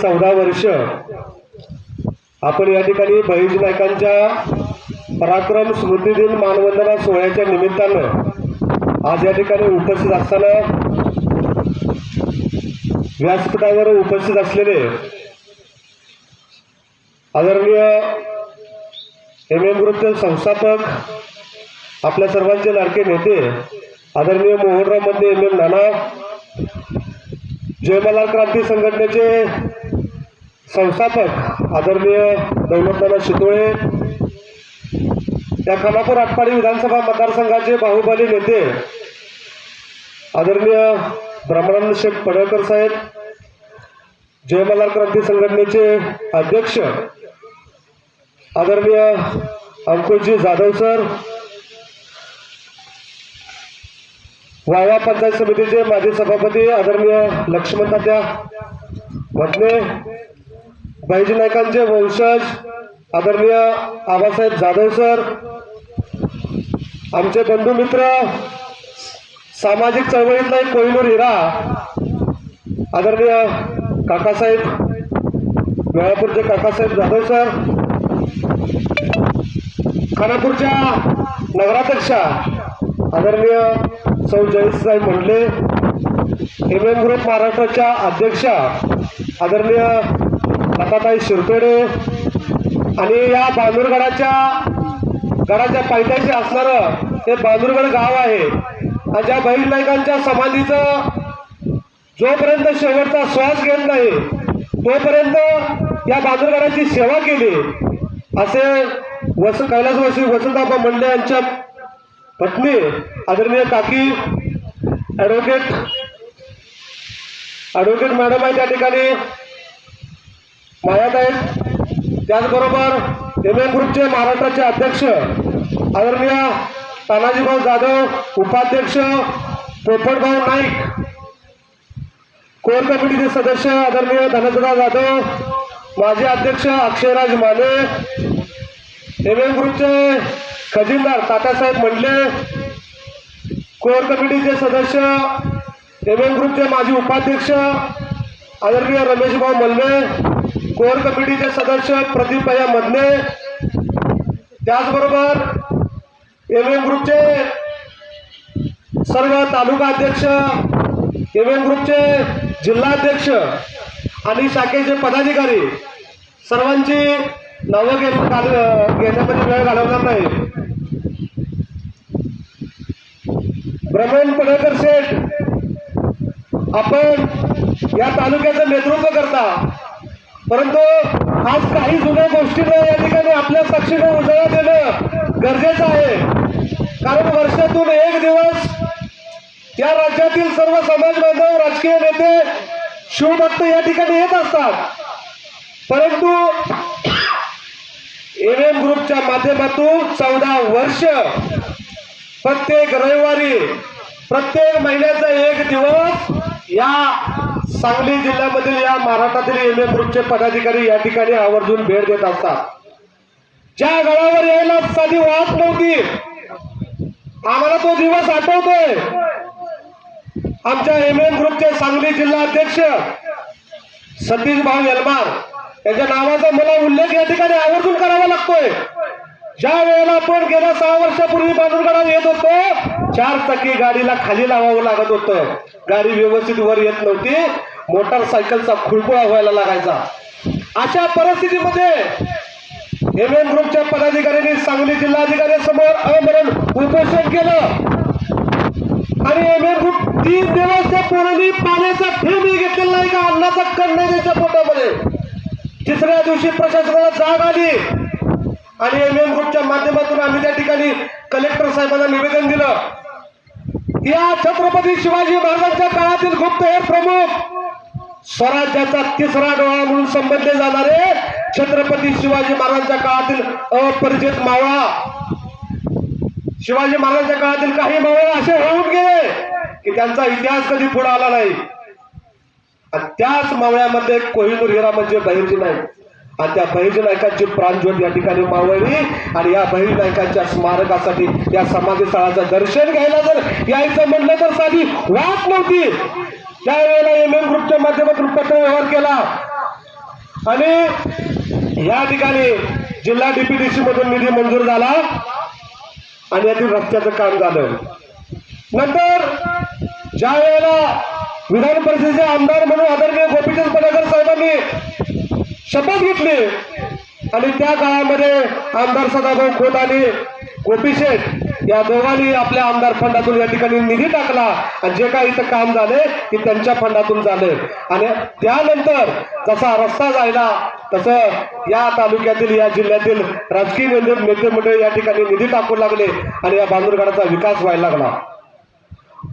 चौदा वर्ष आपण या ठिकाणी बहिज नायकांच्या पराक्रम स्मृती दिन मानवंदना सोहळ्याच्या निमित्तानं आज या ठिकाणी उपस्थित असताना व्यासपीठावर उपस्थित असलेले आदरणीय एम एम ग्रुपचे संस्थापक आपल्या सर्वांचे लाडके नेते आदरणीय मोहनरावमध्ये एम एम नाना जयमला क्रांती संघटनेचे संस्थापक आदरणीय दौलतदादा शितोळे या खानापूर आटपाडी विधानसभा मतदारसंघाचे बाहुबली नेते आदरणीय ब्रह्मानंद शेख पडळकर साहेब जय मल्हार क्रांती संघटनेचे अध्यक्ष आदरणीय अंकुशजी जाधव सर वाया पंचायत समितीचे माजी सभापती आदरणीय लक्ष्मण तात्या भटले बाईजी नायकांचे वंशज आदरणीय आबासाहेब जाधव सर आमचे बंधू मित्र सामाजिक चळवळीतला एक कोहिनूर हिरा आदरणीय काकासाहेब वेळापूरचे काकासाहेब जाधव सर खानापूरच्या नगराध्यक्षा आदरणीय सौ जयसाहेब म्हटले एम एम ग्रुप महाराष्ट्राच्या अध्यक्षा आदरणीय लताताई शिरपेडे आणि या बांदूरगडाच्या गडाच्या पायथ्याशी असणारं हे बांदूरगड गाव आहे. आणि ज्या बहीण नायकांच्या समाधीचं जोपर्यंत शेवटचा श्वास घेत नाही तोपर्यंत या बांदूरगडाची सेवा केली. असे वस कैलासवासी वसंतबाबा मंडे यांच्या पत्नी आदरणीय काकी ॲडव्होकेट ॲडव्होकेट मॅडम आहे त्या ठिकाणी. मायात आहेत. त्याचबरोबर एम एम ग्रुपचे महाराष्ट्राचे अध्यक्ष आदरणीय तानाजीभाऊ जाधव उपाध्यक्ष पोपटभाऊ नाईक कोर कमिटीचे सदस्य आदरणीय धनंजयराव जाधव माजी अध्यक्ष अक्षयराज माने एम एम ग्रुपचे खजिनदार तात्यासाहेब मंडले कोर कमिटीचे सदस्य एम एम ग्रुपचे माजी उपाध्यक्ष आदरणीय रमेशभाऊ मल्ले कोर कमिटीचे सदस्य प्रदीप मधले त्याचबरोबर एम एम ग्रुपचे सर्व तालुका अध्यक्ष एम एम ग्रुपचे जिल्हाध्यक्ष आणि शाखेचे पदाधिकारी सर्वांची नावं घे घेण्यामध्ये वेळ घालवणार नाही. ब्रह्मण पडळकर शेठ आपण या तालुक्याचं नेतृत्व करता. परंतु आज काही जुन्या गोष्टींना या ठिकाणी आपल्या साक्षीने उजाळा देणं गरजेचं आहे. कारण वर्षातून एक दिवस या राज्यातील सर्व समाज बांधव राजकीय नेते शिवभक्त या ठिकाणी येत असतात. परंतु एम एम ग्रुपच्या माध्यमातून चौदा वर्ष प्रत्येक रविवारी प्रत्येक महिन्याचा एक दिवस या सांगली जिल्ह्यामधील या महाराष्ट्रातील एम एम ग्रुपचे पदाधिकारी या ठिकाणी आवर्जून भेट देत असतात. ज्या गडावर यायला साधी वाट नव्हती. आम्हाला तो दिवस आठवतोय. आमच्या एम एम ग्रुपचे सांगली जिल्हा अध्यक्ष सतीश भाऊ यलमार यांच्या नावाचा मला उल्लेख या ठिकाणी आवर्जून करावा लागतोय. ज्या वेळेला आपण गेल्या सहा वर्षापूर्वी बांधूनगडावर येत होतो चार चाकी गाडीला खाली लावावं लागत होतं. गाडी व्यवस्थित वर येत नव्हती. मोटारसायकलचा खुळबुळा व्हायला लागायचा. अशा परिस्थितीमध्ये एम एम ग्रुपच्या पदाधिकाऱ्यांनी सांगली जिल्हाधिकाऱ्यांसमोर आमरण उपोषण केलं. आणि एम एम ग्रुप तीन दिवस त्या पोरांनी पाण्याचा थेंबही घेतलेला नाही का? अन्नाचा कण नाही त्याच्या पोटामध्ये. तिसऱ्या दिवशी प्रशासनाला जाग आली. आणि एम एम ग्रुपच्या माध्यमातून आम्ही त्या ठिकाणी कलेक्टर साहेबांना निवेदन दिलं. या छत्रपती शिवाजी महाराजांच्या काळातील गुप्तहेर प्रमुख स्वराज्याचा तिसरा डोळा म्हणून संबंधले जाणारे छत्रपती शिवाजी महाराजांच्या काळातील अपरिचित मावळा. शिवाजी महाराजांच्या काळातील काही मावळे असे होऊन गेले की त्यांचा इतिहास कधी पुढे आला नाही. आणि त्याच मावळ्यामध्ये कोहिनूर हिरा म्हणजे बहिर्जी नाईक. आणि त्या बहिर्जी नायकांची प्राणज्योत या ठिकाणी मावळली आणि या बहिर नायकांच्या स्मारकासाठी या समाधी स्थळाचं दर्शन घ्यायला जर यायचं म्हणलं तर साधी वाट नव्हती. त्यावेळेला एम एम ग्रुपच्या माध्यमातून पत्र व्यवहार केला. आणि या ठिकाणी जिल्हा डीपीडीसी मधून निधी मंजूर झाला. आणि यातील रस्त्याचं काम झालं. नंतर ज्या वेळेला विधान परिषदेचे आमदार म्हणून आदरणीय गोपीचंद पडळकर साहेबांनी शपथ घेतली. आणि त्या काळामध्ये आमदार सदाभाऊ खोत आणि गोपीशेठ या दोघांनी आपल्या आमदार फंडातून या ठिकाणी निधी टाकला आणि जे काही इथं काम झाले ते त्यांच्या फंडातून झाले. आणि त्यानंतर जसा रस्ता जायला तसं या तालुक्यातील या जिल्ह्यातील राजकीय नेते नेते मंडळी या ठिकाणी निधी टाकू लागले आणि या बांदूरगडाचा विकास व्हायला लागला.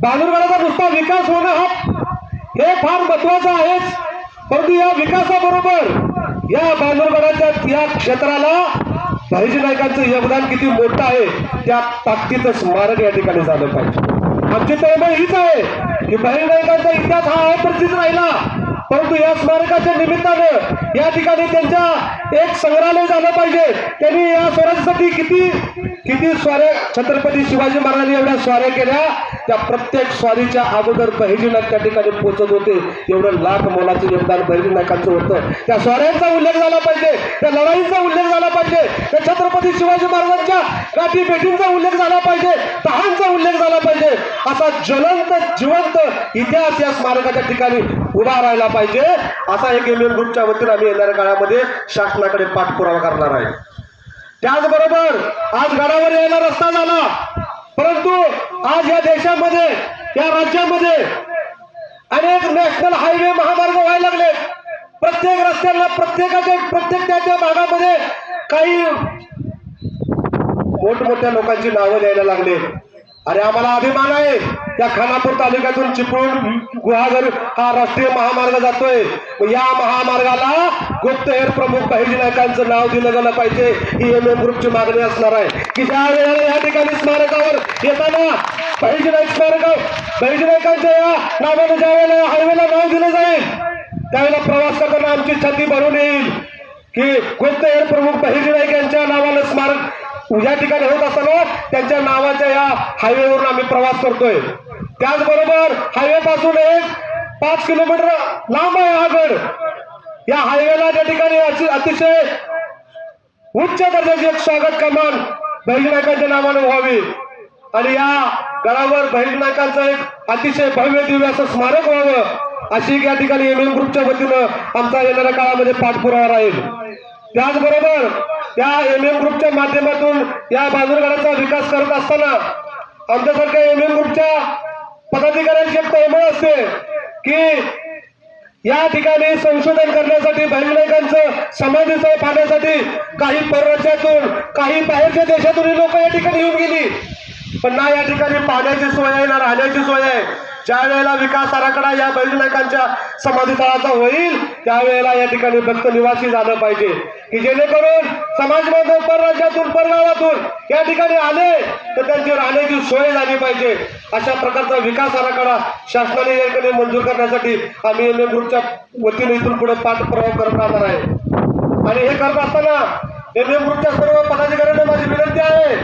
बांदूरगडाचा नुसता विकास होणं हा हे फार महत्वाचं आहेच. परंतु या विकासाबरोबर या बांदूरगडाच्या या क्षेत्राला शाहीजी नायकांचं योगदान किती मोठं आहे त्या ताकदीचं स्मारक या ठिकाणी झालं पाहिजे. आमची तळमळ हीच आहे की भाई नायकांचा इतिहास हा अप्रचित राहिला. परंतु या स्मारकाच्या निमित्तानं या ठिकाणी त्यांच्या एक संग्रहालय झालं पाहिजे. त्यांनी या स्वराज्यासाठी किती किती स्वाऱ्या छत्रपती शिवाजी महाराजांनी एवढ्या स्वाऱ्या केल्या त्या प्रत्येक स्वारीच्या अगोदर बहिजीनाथ त्या ठिकाणी पोहोचत होते. एवढं लाख मोलाचं योगदान बहिजीनाथांचं होतं. त्या स्वाऱ्यांचा उल्लेख झाला पाहिजे. त्या लढाईचा उल्लेख झाला पाहिजे. त्या छत्रपती शिवाजी महाराजांच्या गाठी भेटींचा उल्लेख झाला पाहिजे. तहांचा उल्लेख झाला पाहिजे. असा ज्वलंत जिवंत इतिहास या स्मारकाच्या ठिकाणी उभा राहिला पाहिजे. असा एक एम ग्रुपच्या वतीनं आम्ही येणाऱ्या काळामध्ये शासनाकडे पाठपुरावा करणार आहे. त्याचबरोबर आज गडावर यायला रस्ता झाला. परंतु आज या देशामध्ये या राज्यामध्ये अनेक नॅशनल हायवे महामार्ग व्हायला लागले प्रत्येक रस्त्याला प्रत्येकाच्या प्रत्येक त्या त्या भागामध्ये काही मोठमोठ्या लोकांची नावं द्यायला लागले अरे आम्हाला अभिमान आहे. या खानापूर तालुक्यातून चिपळूण गुहागर हा राष्ट्रीय महामार्ग जातोय. या महामार्गाला गुप्तहेर प्रमुख बहिजी नायकांचं नाव दिलं गेलं पाहिजे. ही एम एम ग्रुपची मागणी असणार आहे. की ज्या वेळेला या ठिकाणी स्मारकावर येताना बहिजी नाईक स्मारक बहिजी नायकांच्या या नावाने ज्या वेळेला हायवेला नाव दिलं जाईल त्यावेळेला प्रवास करताना आमची छाती भरून येईल. की गुप्तहेर प्रमुख बहिर्जी नाईक यांच्या नावानं स्मारक या ठिकाणी होत असताना त्यांच्या नावाच्या या हायवेवरून आम्ही प्रवास करतोय. त्याचबरोबर हायवे पासून एक पाच किलोमीटर लांब आहे हा गड. या हायवेला त्या ठिकाणी अतिशय उच्च दर्जाची एक स्वागत कमान बहिरी नायकांच्या नावाने व्हावी. आणि या गडावर बहिरी एक अतिशय भव्य दिव्य असं स्मारक व्हावं अशी या ठिकाणी एम एम ग्रुपच्या वतीनं आमचा येणाऱ्या काळामध्ये पाठपुरावा राहील. त्याचबरोबर या एम एम ग्रुपच्या माध्यमातून या बाजूरगडाचा विकास करत असताना आमच्यासारख्या एम एम ग्रुपच्या पदाधिकाऱ्यांची एक तळमळ असते की या ठिकाणी संशोधन करण्यासाठी बहिरनायकांचं समाधीचं पाहण्यासाठी काही परराज्यातून काही बाहेरच्या देशातून लोक या ठिकाणी येऊन गेली. पण ना या ठिकाणी पाण्याची सोय आहे ना राहण्याची सोय आहे. ज्या वेळेला विकास आराखडा या बहिरनायकांच्या समाधीतळाचा होईल त्यावेळेला या ठिकाणी भक्त निवासी झालं पाहिजे. की जेणेकरून समाज बांधव परराज्यातून परगावातून या ठिकाणी आले तर त्यांची राहण्याची सोय झाली पाहिजे. अशा प्रकारचा विकास आराखडा शासनाने या ठिकाणी मंजूर करण्यासाठी आम्ही एम एम ग्रुपच्या वतीने इथून पुढे पाठपुरावा करत राहणार आहे. आणि हे करत असताना एम एम ग्रुपच्या सर्व पदाधिकाऱ्यांना माझी विनंती आहे.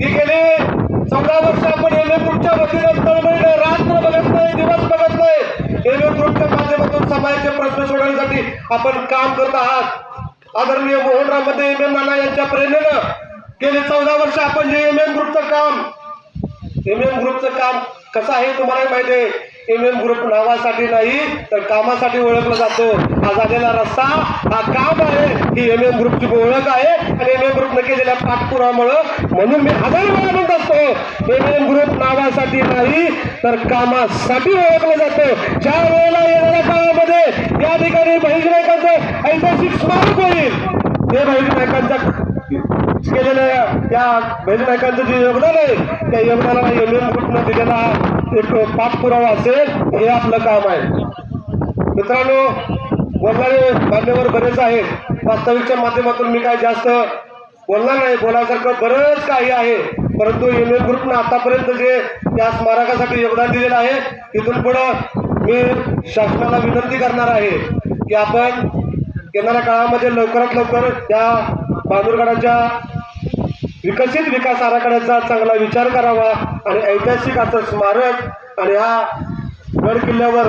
की गेली चौदा वर्ष आपण एम एम ग्रुपच्या वतीनं तळमळीनं रात्र बघत नाही दिवस बघत नाही एम एम ग्रुपच्या माध्यमातून समाजाचे प्रश्न सोडवण्यासाठी आपण काम करत आहात. आदरणीय मोहनरावमध्ये एम एम नाना यांच्या प्रेरणेनं गेले चौदा वर्ष आपण जे एम एम ग्रुपचं काम एम एम ग्रुपचं काम कसं आहे तुम्हाला माहिती आहे? एम एम ग्रुप नावासाठी नाही तर कामासाठी ओळखलं जातो. हा झालेला रस्ता हा काम आहे. ही एम एम ग्रुपची ओळख आहे आणि एम एम ग्रुपनं केलेल्या पाठपुरामुळं. म्हणून मी हजार वेळा म्हणत असतो एम एम ग्रुप नावासाठी नाही तर कामासाठी ओळखलं जातं. ज्या वेळेला येणाऱ्या काळामध्ये या ठिकाणी बहिज ऐतिहासिक स्मारक होईल ते बहिज केलेल्या या नायकांचं जे योगदान आहे त्या योगदानाला एम एम ग्रुपनं दिलेला एक पाठपुरावा असेल हे आपलं काम आहे. मित्रांनो बोलणारे मान्यवर बरेच आहेत. वास्तविकच्या माध्यमातून मी काय जास्त बोलणार नाही. बोलासारखं बरंच काही आहे. परंतु एम एम ग्रुपनं आतापर्यंत जे त्या स्मारकासाठी योगदान दिलेलं आहे तिथून पुढं मी शासनाला विनंती करणार आहे की आपण येणाऱ्या काळामध्ये लवकरात लवकर त्या बांदूरगडाच्या विकसित विकास आराखड्याचा चांगला विचार करावा आणि ऐतिहासिक असं स्मारक आणि हा गड किल्ल्यावर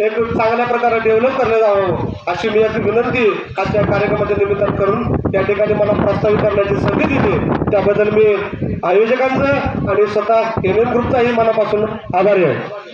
एक चांगल्या प्रकारे डेव्हलप करण्यात यावं अशी मी याची विनंती आजच्या कार्यक्रमाच्या निमित्तानं करून त्या ठिकाणी मला प्रस्तावित करण्याची संधी दिली. त्याबद्दल मी आयोजकांचं आणि स्वतः एम एम ग्रुपचाही मनापासून आभारी आहे.